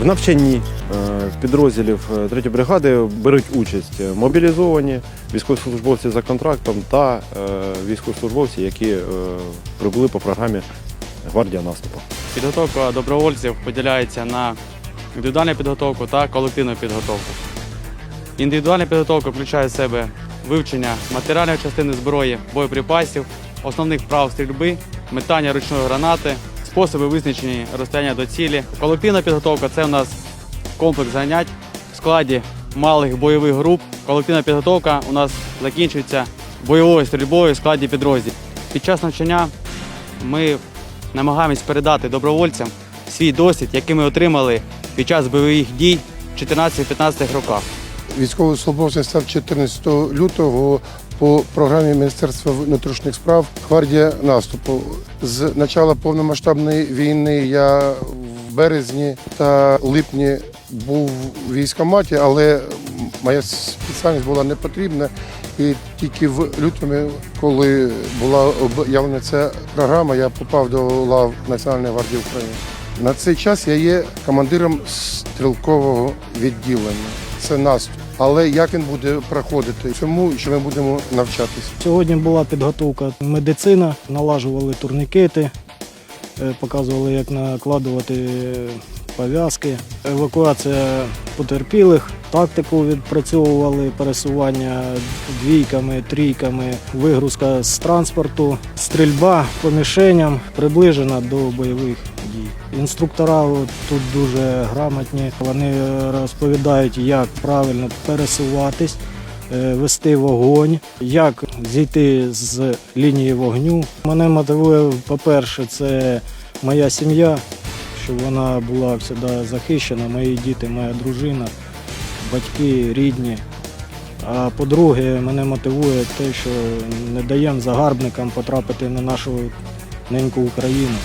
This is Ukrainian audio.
В навчанні е, підрозділів 3 бригади беруть участь мобілізовані військовослужбовці за контрактом та е, військовослужбовці, які е, прибули по програмі Гвардія наступу. Підготовка добровольців поділяється на індивідуальну підготовку та колективну підготовку. Індивідуальна підготовка включає в себе вивчення матеріальної частини зброї, боєприпасів, основних прав стрільби, метання ручної гранати, способи визначення розстояння до цілі. Колективна підготовка це у нас комплекс занять в складі малих бойових груп. Колективна підготовка у нас закінчується бойовою стрільбою в складі підрозділів. Під час навчання ми намагаємось передати добровольцям свій досвід, який ми отримали під час бойових дій в 14-15 роках. Військовослужбовцем став 14 лютого по програмі Міністерства внутрішніх справ Гвардія наступу. З початку повномасштабної війни я в березні та липні був у військкоматі, але моя спеціальність була не потрібна. І тільки в лютому, коли була об'явлена ця програма, я попав до лав Національної гвардії України. На цей час я є командиром стрілкового відділення. Це наступ. Але як він буде проходити? Цьому що ми будемо навчатися. Сьогодні була підготовка медицина, налажували турнікети, е, показували, як накладувати пов'язки, евакуація потерпілих, тактику відпрацьовували пересування двійками, трійками, вигрузка з транспорту, стрільба по мішеням приближена до бойових дій. Інструктора тут дуже грамотні. Вони розповідають, як правильно пересуватись е, вести вогонь, як зійти з лінії вогню. Мене мотивує, по-перше, це моя сім'я, щоб вона була завжди захищена, мої діти, моя дружина, батьки, рідні. А по-друге, мене мотивує те, що не даємо загарбникам потрапити на нашу неньку Україну.